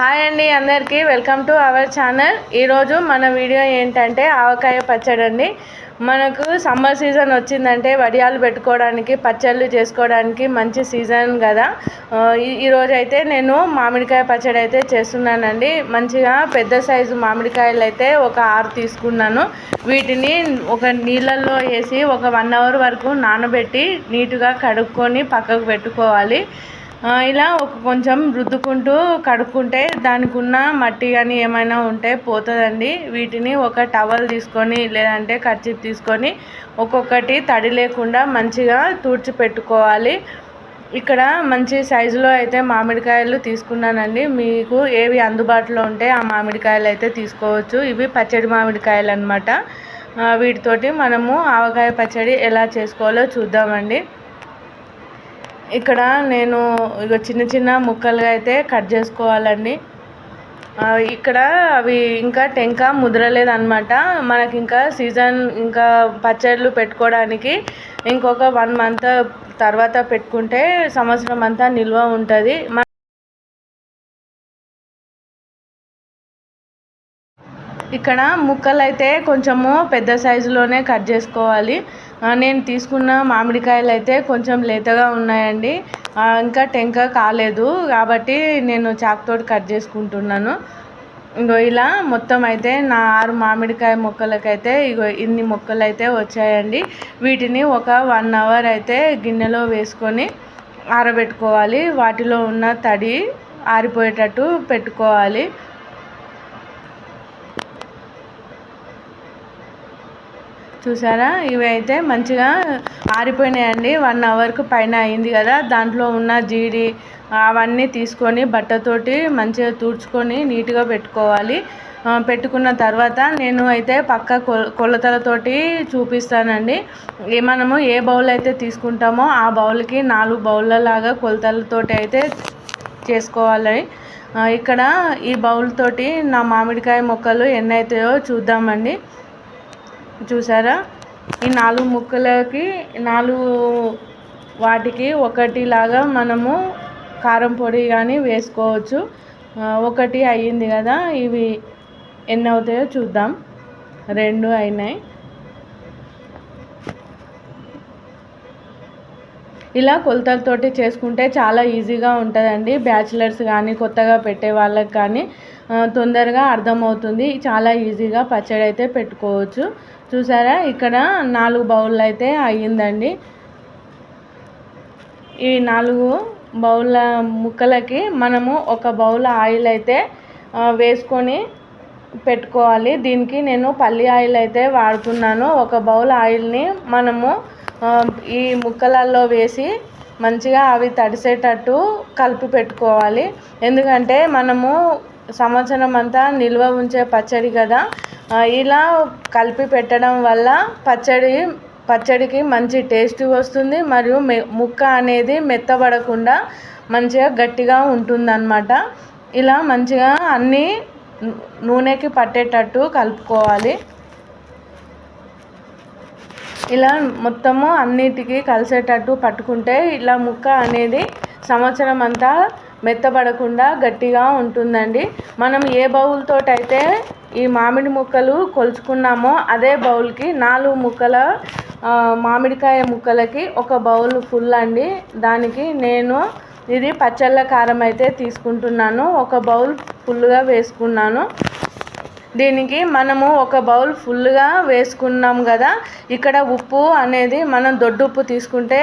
Hi అండి అందరికీ welcome to our channel. ఈరోజు మన వీడియో ఏంటంటే ఆవకాయ పచ్చడి అండి. మనకు సమ్మర్ సీజన్ వచ్చిందంటే వడియాలు పెట్టుకోవడానికి పచ్చళ్ళు చేసుకోవడానికి మంచి సీజన్ కదా. ఈ- ఈరోజు అయితే నేను మామిడికాయ పచ్చడి అయితే చేస్తున్నానండి. మంచిగా పెద్ద సైజు మామిడికాయలు అయితే ఒక ఆరు తీసుకున్నాను. వీటిని ఒక నీళ్ళల్లో వేసి ఒక వన్ అవర్ వరకు నానబెట్టి నీట్గా కడుక్కొని పక్కకు పెట్టుకోవాలి. ఇలా ఒక కొంచెం రుద్దుకుంటూ కడుక్కుంటే దానికి ఉన్న మట్టి కానీ ఏమైనా ఉంటే పోతుందండి. వీటిని ఒక టవల్ తీసుకొని లేదంటే కర్చీఫ్ తీసుకొని ఒక్కొక్కటి తడి లేకుండా మంచిగా తుడిచి పెట్టుకోవాలి. ఇక్కడ మంచి సైజులో అయితే మామిడికాయలు తీసుకున్నానండి. మీకు ఏవి అందుబాటులో ఉంటే ఆ మామిడికాయలు అయితే తీసుకోవచ్చు. ఇవి పచ్చడి మామిడికాయలు అనమాట వీటితోటి మనము ఆవకాయ పచ్చడి ఎలా చేసుకోవాలో చూద్దామండి. ఇక్కడ నేను ఇక చిన్న చిన్న ముక్కలుగా అయితే కట్ చేసుకోవాలండి. ఇక్కడ అవి ఇంకా టెంక ముదరలేదన్నమాట. మనకి ఇంకా సీజన్ ఇంకా పచ్చళ్ళు పెట్టుకోవడానికి ఇంకొక వన్ మంత్ తర్వాత పెట్టుకుంటే సంవత్సరం అంతా నిల్వ ఉంటుంది. ఇక్కడ ముక్కలు అయితే కొంచెము పెద్ద సైజులోనే కట్ చేసుకోవాలి. నేను తీసుకున్న మామిడికాయలు అయితే కొంచెం లేతగా ఉన్నాయండి. ఇంకా టెంక కాలేదు కాబట్టి నేను చాకుతోటి కట్ చేసుకుంటున్నాను. ఇగో ఇలా మొత్తం అయితే నా ఆరు మామిడికాయ మొక్కలకైతే ఇగో ఇన్ని మొక్కలు అయితే వచ్చాయండి. వీటిని ఒక వన్ అవర్ అయితే గిన్నెలో వేసుకొని ఆరబెట్టుకోవాలి. వాటిలో ఉన్న తడి ఆరిపోయేటట్టు పెట్టుకోవాలి. చూసారా? ఇవి అయితే మంచిగా ఆరిపోయినాయండి. వన్ అవర్కు పైన అయింది కదా. దాంట్లో ఉన్న జీడి అవన్నీ తీసుకొని బట్టతోటి మంచిగా తుడుచుకొని నీట్గా పెట్టుకోవాలి. పెట్టుకున్న తర్వాత నేను అయితే పక్క కొల కొలతలతోటి చూపిస్తానండి. ఏ మనము ఏ బౌల్ అయితే తీసుకుంటామో ఆ బౌల్కి నాలుగు బౌల్ల లాగా కొలతలతోటి అయితే చేసుకోవాలి. ఇక్కడ ఈ బౌల్ తోటి నా మామిడికాయ మొక్కలు ఎన్ని అవుతాయో చూద్దామండి. చూసారా? ఈ నాలుగు ముక్కలకి నాలుగు వాటికి ఒకటిలాగా మనము కారం పొడి కానీ వేసుకోవచ్చు. ఒకటి అయ్యింది కదా ఇవి ఎన్ని అవుతాయో చూద్దాం. రెండు అయినాయి. ఇలా కొలతలతోటి చేసుకుంటే చాలా ఈజీగా ఉంటుందండి. బ్యాచిలర్స్ కానీ కొత్తగా పెట్టే వాళ్ళకి కానీ తొందరగా అర్థమవుతుంది. చాలా ఈజీగా పచ్చడి అయితే పెట్టుకోవచ్చు. చూసారా? ఇక్కడ నాలుగు బౌల్ అయితే అయ్యిందండి. ఈ నాలుగు బౌళ్ళ ముక్కలకి మనము ఒక బౌల్ ఆయిల్ అయితే వేసుకొని పెట్టుకోవాలి. దీనికి నేను పల్లి ఆయిల్ అయితే వాడుతున్నాను. ఒక బౌల్ ఆయిల్ని మనము ఈ ముక్కలలో వేసి మంచిగా అవి తడిసేటట్టు కలిపి పెట్టుకోవాలి. ఎందుకంటే మనము సంవత్సరం అంతా నిల్వ ఉంచే పచ్చడి కదా. ఇలా కలిపి పెట్టడం వల్ల పచ్చడి పచ్చడికి మంచి టేస్ట్ వస్తుంది మరియు మె ముక్క అనేది మెత్తబడకుండా మంచిగా గట్టిగా ఉంటుందన్నమాట. ఇలా మంచిగా అన్నీ నూనెకి పట్టేటట్టు కలుపుకోవాలి. ఇలా మొత్తము అన్నిటికీ కలిసేటట్టు పట్టుకుంటే ఇలా ముక్క అనేది సంవత్సరం అంతా మెత్తబడకుండా గట్టిగా ఉంటుందండి. మనం ఏ బౌల్తో అయితే ఈ మామిడి ముక్కలు కొలుచుకున్నామో అదే బౌల్కి నాలుగు ముక్కల మామిడికాయ ముక్కలకి ఒక బౌల్ ఫుల్ అండి. దానికి నేను ఇది పచ్చళ్ళ కారం అయితే తీసుకుంటున్నాను. ఒక బౌల్ ఫుల్గా వేసుకున్నాను. దీనికి మనము ఒక బౌల్ ఫుల్గా వేసుకున్నాం కదా. ఇక్కడ ఉప్పు అనేది మనం దొడ్డు ఉప్పు తీసుకుంటే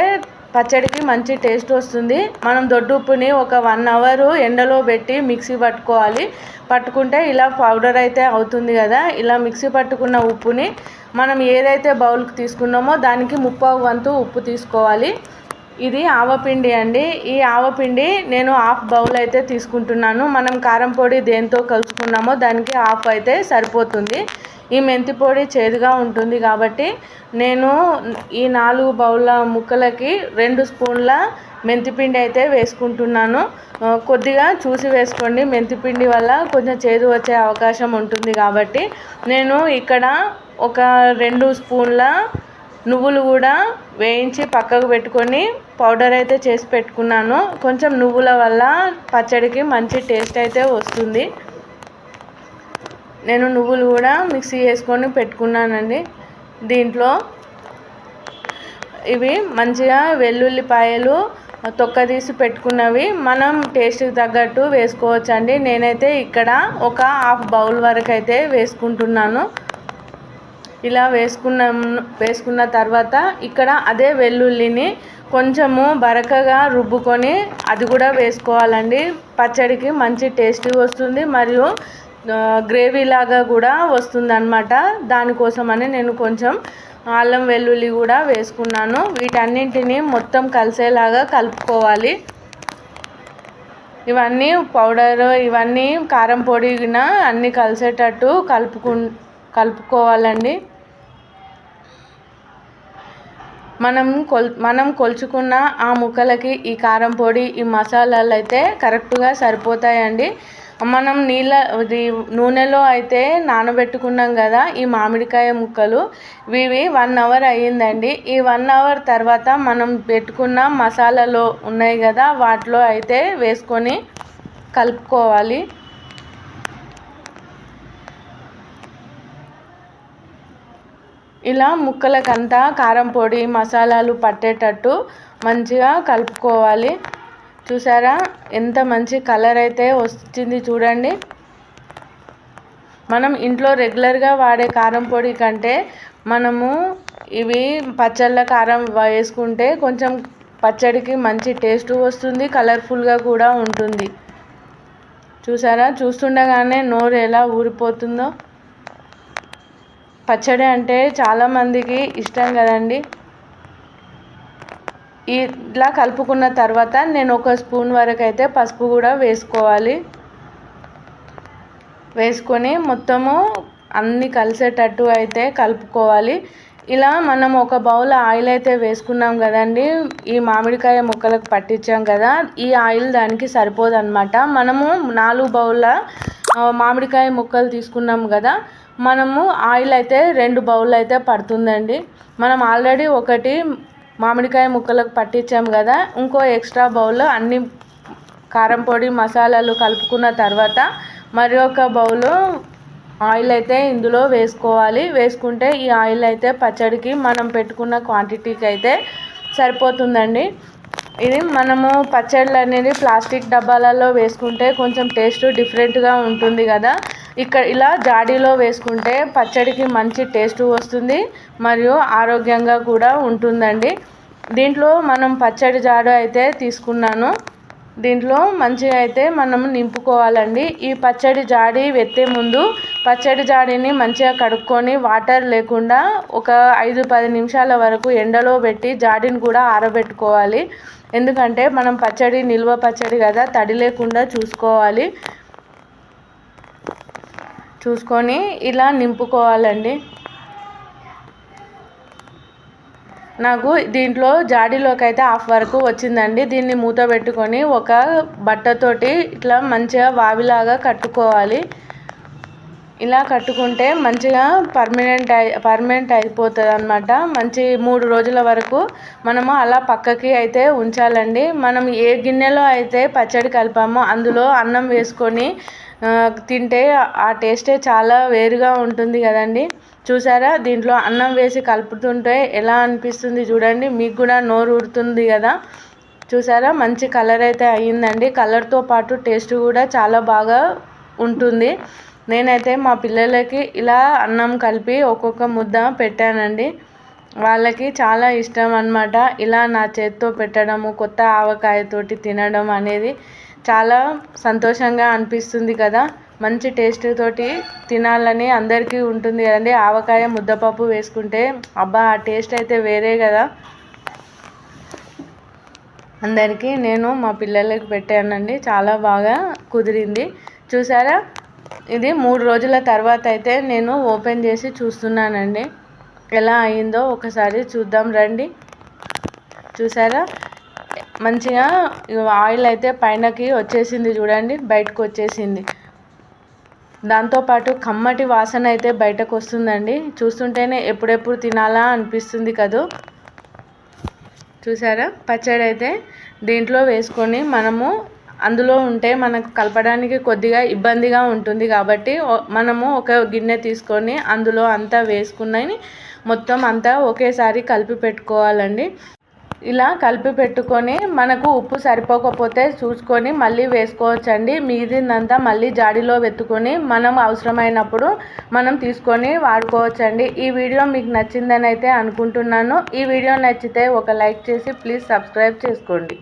పచ్చడికి మంచి టేస్ట్ వస్తుంది. మనం దొడ్డు ఉప్పుని ఒక వన్ అవర్ ఎండలో పెట్టి మిక్సీ పట్టుకోవాలి. పట్టుకుంటే ఇలా పౌడర్ అయితే అవుతుంది కదా. ఇలా మిక్సీ పట్టుకున్న ఉప్పుని మనం ఏదైతే బౌల్కి తీసుకున్నామో దానికి ముప్పావు వంతు ఉప్పు తీసుకోవాలి. ఇది ఆవపిండి అండి. ఈ ఆవపిండి నేను హాఫ్ బౌల్ అయితే తీసుకుంటున్నాను. మనం కారం పొడి దేంతో కలుసుకున్నామో దానికి హాఫ్ అయితే సరిపోతుంది. ఈ మెంతి పొడి చేదుగా ఉంటుంది కాబట్టి నేను ఈ నాలుగు బౌళ్ళ ముక్కలకి రెండు స్పూన్ల మెంతిపిండి అయితే వేసుకుంటున్నాను. కొద్దిగా చూసి వేసుకోండి. మెంతిపిండి వల్ల కొంచెం చేదు వచ్చే అవకాశం ఉంటుంది కాబట్టి నేను ఇక్కడ ఒక రెండు స్పూన్ల నువ్వులు కూడా వేయించి పక్కకు పెట్టుకొని పౌడర్ అయితే చేసి పెట్టుకున్నాను. కొంచెం నువ్వుల వల్ల పచ్చడికి మంచి టేస్ట్ అయితే వస్తుంది. నేను నువ్వులు కూడా మిక్సీ చేసుకొని పెట్టుకున్నానండి. దీంట్లో ఇవి మంచిగా వెల్లుల్లిపాయలు తొక్క తీసి పెట్టుకున్నవి మనం టేస్ట్కి తగ్గట్టు వేసుకోవచ్చండి. నేనైతే ఇక్కడ ఒక హాఫ్ బౌల్ వరకు అయితే వేసుకుంటున్నాను. ఇలా వేసుకున్న వేసుకున్న తర్వాత ఇక్కడ అదే వెల్లుల్లిని కొంచెము బరకగా రుబ్బుకొని అది కూడా వేసుకోవాలండి. పచ్చడికి మంచి టేస్ట్ వస్తుంది మరియు గ్రేవీ లాగా కూడా వస్తుంది అనమాట దానికోసమని నేను కొంచెం అల్లం వెల్లుల్లి కూడా వేసుకున్నాను. వీటన్నింటిని మొత్తం కలిసేలాగా కలుపుకోవాలి. ఇవన్నీ పౌడర్ ఇవన్నీ కారం పొడిగిన అన్నీ కలిసేటట్టు కలుపుకు కలుపుకోవాలండి. మనం కొల్ మనం కొలుచుకున్న ఆ ముక్కలకి ఈ కారం పొడి ఈ మసాలాలు అయితే కరెక్ట్గా సరిపోతాయండి. మనం నీళ్ళ ఇది నూనెలో అయితే నానబెట్టుకున్నాం కదా ఈ మామిడికాయ ముక్కలు ఇవి వన్ అవర్ అయ్యిందండి. ఈ వన్ అవర్ తర్వాత మనం పెట్టుకున్న మసాలాలో ఉన్నాయి కదా వాటిలో అయితే వేసుకొని కలుపుకోవాలి. ఇలా ముక్కలకంతా కారం పొడి మసాలాలు పట్టేటట్టు మంచిగా కలుపుకోవాలి. చూసారా? ఎంత మంచి కలర్ అయితే వచ్చింది చూడండి. మనం ఇంట్లో రెగ్యులర్గా వాడే కారం పొడి కంటే మనము ఇవి పచ్చళ్ళ కారం వేసుకుంటే కొంచెం పచ్చడికి మంచి టేస్ట్ వస్తుంది కలర్ఫుల్గా కూడా ఉంటుంది. చూసారా? చూస్తుండగానే నోరు ఎలా ఊరిపోతుందో. పచ్చడి అంటే చాలామందికి ఇష్టం కదండి. ఇట్లా కలుపుకున్న తర్వాత నేను ఒక స్పూన్ వరకు అయితే పసుపు కూడా వేసుకోవాలి. వేసుకొని మొత్తము అన్నీ కలిసేటట్టు అయితే కలుపుకోవాలి. ఇలా మనం ఒక బౌల్ ఆయిల్ అయితే వేసుకున్నాం కదండి. ఈ మామిడికాయ ముక్కలకు పట్టించాం కదా ఈ ఆయిల్ దానికి సరిపోదన్నమాట. మనము నాలుగు బౌల్ల మామిడికాయ ముక్కలు తీసుకున్నాం కదా మనము ఆయిల్ అయితే రెండు బౌల్ అయితే పడుతుందండి. మనం ఆల్రెడీ ఒకటి మామిడికాయ ముక్కలకు పట్టించాం కదా ఇంకో ఎక్స్ట్రా బౌల్ అన్ని కారం పొడి మసాలాలు కలుపుకున్న తర్వాత మరి ఒక బౌల్ ఆయిల్ అయితే ఇందులో వేసుకోవాలి. వేసుకుంటే ఈ ఆయిల్ అయితే పచ్చడికి మనం పెట్టుకున్న క్వాంటిటీకి అయితే సరిపోతుందండి. ఇది మనము పచ్చళ్ళు అనేది ప్లాస్టిక్ డబ్బాలలో వేసుకుంటే కొంచెం టేస్ట్ డిఫరెంట్గా ఉంటుంది కదా. ఇక్కడ ఇలా జాడీలో వేసుకుంటే పచ్చడికి మంచి టేస్ట్ వస్తుంది మరియు ఆరోగ్యంగా కూడా ఉంటుందండి. దీంట్లో మనం పచ్చడి జాడు అయితే తీసుకున్నాను. దీంట్లో మంచిగా అయితే మనం నింపుకోవాలండి. ఈ పచ్చడి జాడి వెత్తే ముందు పచ్చడి జాడిని మంచిగా కడుక్కొని వాటర్ లేకుండా ఒక ఐదు పది నిమిషాల వరకు ఎండలో పెట్టి జాడిని కూడా ఆరబెట్టుకోవాలి. ఎందుకంటే మనం పచ్చడి నిల్వ పచ్చడి కదా తడి లేకుండా చూసుకోవాలి. చూసుకొని ఇలా నింపుకోవాలండి. నాకు దీంట్లో జాడీలోకి అయితే హాఫ్ వరకు వచ్చిందండి. దీన్ని మూత పెట్టుకొని ఒక బట్టతోటి ఇట్లా మంచిగా వావిలాగా కట్టుకోవాలి. ఇలా కట్టుకుంటే మంచిగా పర్మనెంట్ అయి పర్మనెంట్ అయిపోతుంది అనమాట మంచి మూడు రోజుల వరకు మనము అలా పక్కకి అయితే ఉంచాలండి. మనం ఏ గిన్నెలో అయితే పచ్చడి కలిపామో అందులో అన్నం వేసుకొని తింటే ఆ టేస్టే చాలా వేరుగా ఉంటుంది కదండి. చూసారా? దీంట్లో అన్నం వేసి కలుపుతుంటే ఎలా అనిపిస్తుంది చూడండి. మీకు కూడా నోరు ఊరుతుంది కదా. చూసారా? మంచి కలర్ అయితే అయ్యిందండి. కలర్తో పాటు టేస్ట్ కూడా చాలా బాగా ఉంటుంది. నేనైతే మా పిల్లలకి ఇలా అన్నం కలిపి ఒక్కొక్క ముద్ద పెట్టానండి. వాళ్ళకి చాలా ఇష్టం అనమాట ఇలా నా చేత్తో పెట్టడము కొత్త ఆవకాయతోటి తినడం అనేది. చాలా సంతోషంగా అనిపిస్తుంది కదా. మంచి టేస్ట్ తోటి తినాలని అందరికీ ఉంటుంది కదండి. ఆవకాయ ముద్దపప్పు వేసుకుంటే అబ్బా ఆ టేస్ట్ అయితే వేరే కదా. అందరికీ నేను మా పిల్లలకి పెట్టానండి. చాలా బాగా కుదిరింది. చూసారా? ఇది మూడు రోజుల తర్వాత అయితే నేను ఓపెన్ చేసి చూస్తున్నానండి. ఎలా అయిందో ఒకసారి చూద్దాం రండి. చూసారా? మంచిగా ఆయిల్ అయితే పైనకి వచ్చేసింది చూడండి బయటకు వచ్చేసింది. దాంతోపాటు కమ్మటి వాసన అయితే బయటకు వస్తుందండి. చూస్తుంటేనే ఎప్పుడెప్పుడు తినాలా అనిపిస్తుంది కదూ? చూసారా? పచ్చడి అయితే దీంట్లో వేసుకొని మనము అందులో ఉంటే మనకు కలపడానికి కొద్దిగా ఇబ్బందిగా ఉంటుంది కాబట్టి మనము ఒక గిన్నె తీసుకొని అందులో అంతా వేసుకున్నని మొత్తం అంతా ఒకేసారి కలిపి పెట్టుకోవాలండి. ఇలా కలిపి పెట్టుకొని మనకు ఉప్పు సరిపోకపోతే చూసుకొని మళ్ళీ వేసుకోవచ్చండి. మిగిలిందంతా మళ్ళీ జాడీలో వెతుకొని మనం అవసరమైనప్పుడు మనం తీసుకొని వాడుకోవచ్చండి. ఈ వీడియో మీకు నచ్చిందని అయితే అనుకుంటున్నాను. ఈ వీడియో నచ్చితే ఒక లైక్ చేసి ప్లీజ్ సబ్స్క్రైబ్ చేసుకోండి.